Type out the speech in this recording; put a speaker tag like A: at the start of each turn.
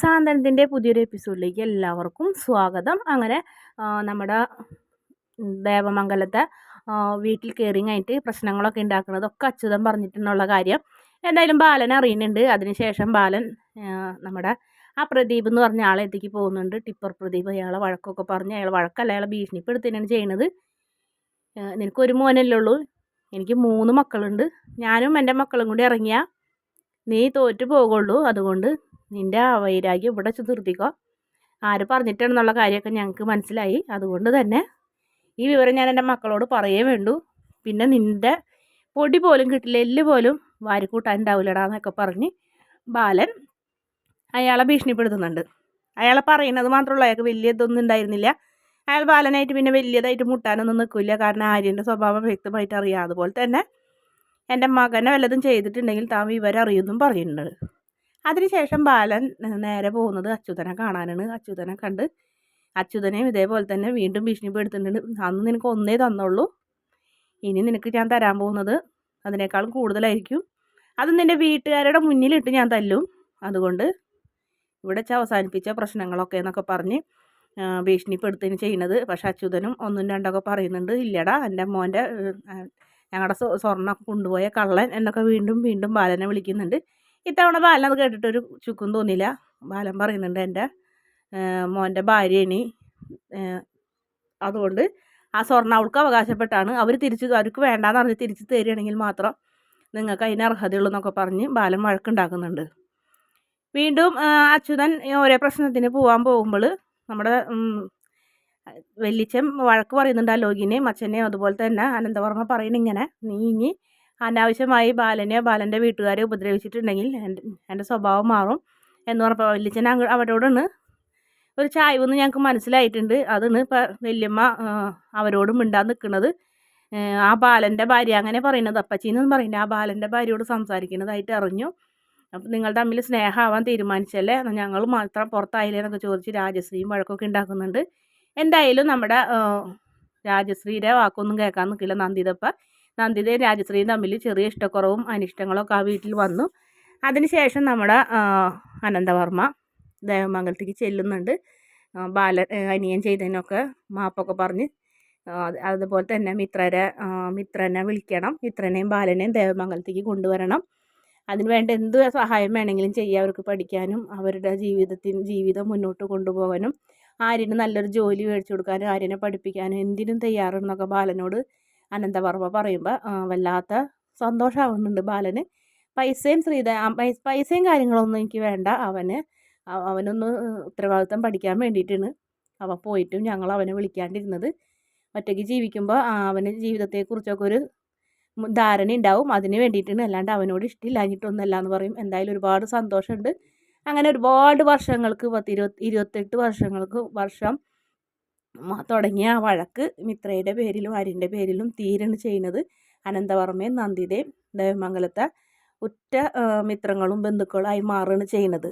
A: സാന്ത്വനത്തിന്റെ പുതിയൊരു എപ്പിസോഡിലേക്ക് എല്ലാവർക്കും സ്വാഗതം. അങ്ങനെ നമ്മുടെ ദേവമംഗലത്തെ വീട്ടിൽ കയറി കഴിഞ്ഞിട്ട് പ്രശ്നങ്ങളൊക്കെ ഉണ്ടാക്കുന്നതൊക്കെ അച്യുതം പറഞ്ഞിട്ടുള്ള കാര്യം എന്തായാലും ബാലൻ അറിയുന്നുണ്ട്. അതിനുശേഷം ബാലൻ നമ്മുടെ ആ പ്രദീപ് എന്ന് പറഞ്ഞ ആളെ എത്തിക്ക് പോകുന്നുണ്ട്. ടിപ്പർ പ്രദീപ് അയാളെ വഴക്കൊക്കെ പറഞ്ഞ് അയാൾ വഴക്കല്ല അയാളെ ഭീഷണിപ്പെടുത്തുകയാണ് ചെയ്യണത്. നിനക്കൊരു മോനല്ലേ ഉള്ളൂ? എനിക്ക് മൂന്ന് മക്കളുണ്ട്. ഞാനും എന്റെ മക്കളും കൂടി ഇറങ്ങിയാൽ നീ തോറ്റു പോകുള്ളൂ അതുകൊണ്ട് നിന്റെ വൈരാഗ്യം ഇവിടെ നിർത്തിക്കോ ആര് പറഞ്ഞിട്ടാണെന്നുള്ള കാര്യമൊക്കെ ഞങ്ങൾക്ക് മനസ്സിലായി. അതുകൊണ്ട് തന്നെ ഈ വിവരം ഞാൻ എന്റെ മക്കളോട് പറയേ വേണ്ടു. പിന്നെ നിന്റെ പൊടി പോലും കിട്ടില്ല എല്ല് പോലും വാരിക്കൂട്ടാനുണ്ടാവില്ലടാ എന്നൊക്കെ പറഞ്ഞ് ബാലൻ അയാളെ ഭീഷണിപ്പെടുത്തുന്നുണ്ട്. അയാളെ പറയുന്നത് മാത്രമല്ല അയാൾക്ക് വലിയ ഇതൊന്നും ഉണ്ടായിരുന്നില്ല. അയാൾ ബാലനായിട്ട് പിന്നെ വലിയതായിട്ട് മുട്ടാനൊന്നും നിൽക്കില്ല. കാരണം ആര്യന്റെ സ്വഭാവം വ്യക്തമായിട്ട് അറിയാം. അതുപോലെ തന്നെ എന്റെ മകനെ വല്ലതും ചെയ്തിട്ടുണ്ടെങ്കിൽ താൻ വിവരം അറിയുമെന്നും പറയുന്നുണ്ട് അതിനുശേഷം ബാലൻ നേരെ പോകുന്നത് അച്യുതനെ കാണാനാണ്. അച്യുതനെ കണ്ട് അച്യുതനെയും ഇതേപോലെ തന്നെ വീണ്ടും ഭീഷണിപ്പെടുത്തുന്നുണ്ട്. അന്ന് നിനക്ക് ഒന്നേ തന്നുള്ളൂ. ഇനി നിനക്ക് ഞാൻ തരാൻ പോകുന്നത് അതിനേക്കാളും കൂടുതലായിരിക്കും. അത് നിന്റെ വീട്ടുകാരുടെ മുന്നിലിട്ട് ഞാൻ തല്ലും. അതുകൊണ്ട് ഇവിടെ വെച്ച് അവസാനിപ്പിച്ച പ്രശ്നങ്ങളൊക്കെ എന്നൊക്കെ പറഞ്ഞ് ഭീഷണിപ്പെടുത്തുകയാണ് ചെയ്യുന്നത്. പക്ഷേ അച്യുതനും ഒന്നും രണ്ടൊക്കെ പറയുന്നുണ്ട്. ഇല്ലടാ എന്റെ മോന്റെ ഞങ്ങളുടെ സ്വർണമൊക്കെ കൊണ്ടുപോയ കള്ളൻ എന്നൊക്കെ വീണ്ടും വീണ്ടും ബാലനെ വിളിക്കുന്നുണ്ട്. ഇത്തവണ അത് കേട്ടിട്ടൊരു ചുക്കും തോന്നിയില്ല. ബാലൻ പറയുന്നുണ്ട് എന്റെ മോന്റെ ഭാര്യയാണ്. അതുകൊണ്ട് ആ സ്വർണ അവൾക്ക് അവകാശപ്പെട്ടാണ്. അവർ തിരിച്ച് അവർക്ക് വേണ്ടാന്ന് പറഞ്ഞ് തിരിച്ച് തരികയാണെങ്കിൽ മാത്രം നിങ്ങൾക്ക് അതിന് അർഹതയുള്ളൂ എന്നൊക്കെ പറഞ്ഞ് ബാലൻ വഴക്കുണ്ടാക്കുന്നുണ്ട്. വീണ്ടും അച്യുതൻ ഓരോ പ്രശ്നത്തിന് പോകാൻ പോകുമ്പോൾ നമ്മുടെ വെല്ലിച്ചം വഴക്ക് പറയുന്നുണ്ട് ആ ലോകിനെയും അച്ഛനെയും അതുപോലെ തന്നെ അനന്തവർമ്മ പറയുന്നിങ്ങനെ നീ ഇനി അനാവശ്യമായി ബാലനെയോ ബാലന്റെ വീട്ടുകാരെ ഉപദ്രവിച്ചിട്ടുണ്ടെങ്കിൽ എന്റെ സ്വഭാവം മാറും എന്ന് പറഞ്ഞപ്പോൾ വല്യച്ഛൻ അവരോടാണ് ഒരു ചായ്വെന്ന് ഞങ്ങൾക്ക് മനസ്സിലായിട്ടുണ്ട്. അതാണ് ഇപ്പം വല്യമ്മ അവരോട് മിണ്ടാൻ നിൽക്കുന്നത് ആ ബാലന്റെ ഭാര്യ അങ്ങനെ പറയുന്നത്. അപ്പച്ചീന്ന് പറയുന്നത് ആ ബാലന്റെ ഭാര്യയോട് സംസാരിക്കുന്നതായിട്ട് അറിഞ്ഞു. അപ്പം നിങ്ങൾ തമ്മിൽ സ്നേഹമാവാൻ തീരുമാനിച്ചല്ലേ? ഞങ്ങൾ മാത്രം പുറത്തായില്ലേ എന്നൊക്കെ ചോദിച്ച് രാജശ്രീയും വഴക്കൊക്കെ ഉണ്ടാക്കുന്നുണ്ട്. എന്തായാലും നമ്മുടെ രാജശ്രീയുടെ വാക്കൊന്നും കേൾക്കാൻ നിൽക്കില്ല നന്ദിതപ്പ. നന്ദിതയും രാജശ്രീയും തമ്മിൽ ചെറിയ ഇഷ്ടക്കുറവും അനിഷ്ടങ്ങളൊക്കെ ആ വീട്ടിൽ വന്നു. അതിനുശേഷം നമ്മുടെ അനന്തവർമ്മ ദേവമംഗലത്തേക്ക് ചെല്ലുന്നുണ്ട്. ബാല അനിയൻ ചെയ്തതിനൊക്കെ മാപ്പൊക്കെ പറഞ്ഞ് അതുപോലെ തന്നെ മിത്രരെ മിത്രനെ വിളിക്കണം. മിത്രനെയും ബാലനെയും ദേവമംഗലത്തേക്ക് കൊണ്ടുവരണം. അതിനുവേണ്ട എന്ത് സഹായം വേണമെങ്കിലും ചെയ്യുക അവർക്ക് പഠിക്കാനും അവരുടെ ജീവിതത്തിന് ജീവിതം മുന്നോട്ട് കൊണ്ടുപോകാനും. ആര്യന് നല്ലൊരു ജോലി മേടിച്ചു കൊടുക്കാനും ആര്യനെ പഠിപ്പിക്കാനും എന്തിനും തയ്യാറെന്നൊക്കെ ബാലനോട് അനന്തവർമ്മ പറയുമ്പോൾ വല്ലാത്ത സന്തോഷമാവുന്നുണ്ട് ബാലന്. പൈസയും ശ്രീധ പൈസയും കാര്യങ്ങളൊന്നും എനിക്ക് വേണ്ട. അവന് അവനൊന്ന് ഉത്തരവാദിത്തം പഠിക്കാൻ വേണ്ടിയിട്ടാണ് അവ പോയിട്ടും ഞങ്ങൾ അവനെ വിളിക്കാണ്ടിരുന്നത്. ഒറ്റയ്ക്ക് ജീവിക്കുമ്പോൾ അവന് ജീവിതത്തെക്കുറിച്ചൊക്കെ ഒരു ധാരണ ഉണ്ടാവും. അതിന് വേണ്ടിയിട്ടാണ്. അല്ലാണ്ട് അവനോട് ഇഷ്ടമില്ലാഞ്ഞിട്ടൊന്നുമല്ല എന്ന് പറയും. എന്തായാലും ഒരുപാട് സന്തോഷമുണ്ട്. അങ്ങനെ ഒരുപാട് വർഷങ്ങൾക്ക് പത്ത് ഇരുപത്തി ഇരുപത്തെട്ട് വർഷങ്ങൾക്ക് വർഷം തുടങ്ങിയ ആ വഴക്ക് മിത്രയുടെ പേരിലും അരിന്റെ പേരിലും തീരാണ് ചെയ്യുന്നത്. അനന്തവർമ്മയും നന്ദിതയും ദേവമംഗലത്തെ ഉറ്റ മിത്രങ്ങളും ബന്ധുക്കളുമായി മാറുകയാണ് ചെയ്യുന്നത്.